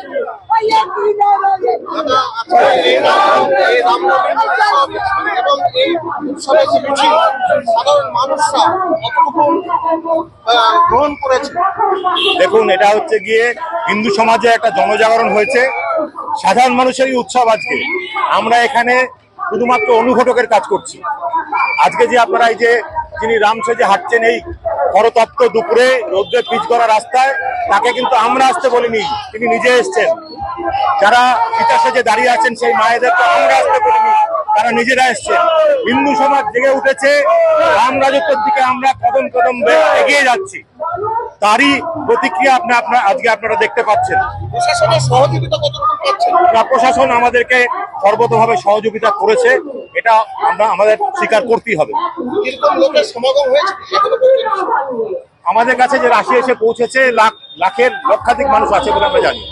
যে দেখুন, এটা হচ্ছে গিয়ে হিন্দু সমাজে একটা জনজাগরণ হয়েছে। সাধারণ মানুষেরই উৎসব আজকে। আমরা এখানে শুধুমাত্র অনুঘটকের কাজ করছি। আজকে যে আপনারা এই যে, যিনি রাম সেজে হাঁটছেন এই করতপ্ত দুপুরে রোদ্রে পিচ করা রাস্তায়, তাকে কিন্তু আমরা আসতে বলিনি, তিনি নিজে এসছেন। যারা পিতা সাথে দাঁড়িয়ে আছেন, সেই মায়েদেরকে আমরা আসতে বলিনি, তারা নিজেরা এসছেন। হিন্দু সমাজ জেগে উঠেছে, রাম রাজত্বের দিকে আমরা কদম কদম এগিয়ে যাচ্ছি। তারই প্রতিক্রিয়া আপনি আপনার আজকে আপনারা দেখতে পাচ্ছেন। প্রশাসনের সহযোগিতা প্রশাসন আমাদেরকে সর্বতভাবে সহযোগিতা করেছে এটা আমরা আমাদের স্বীকার করতেই হবে। আমাদের কাছে যে রাশি এসে পৌঁছেছে লাখ লাখের লক্ষাধিক মানুষ আছে বলে আমরা জানি।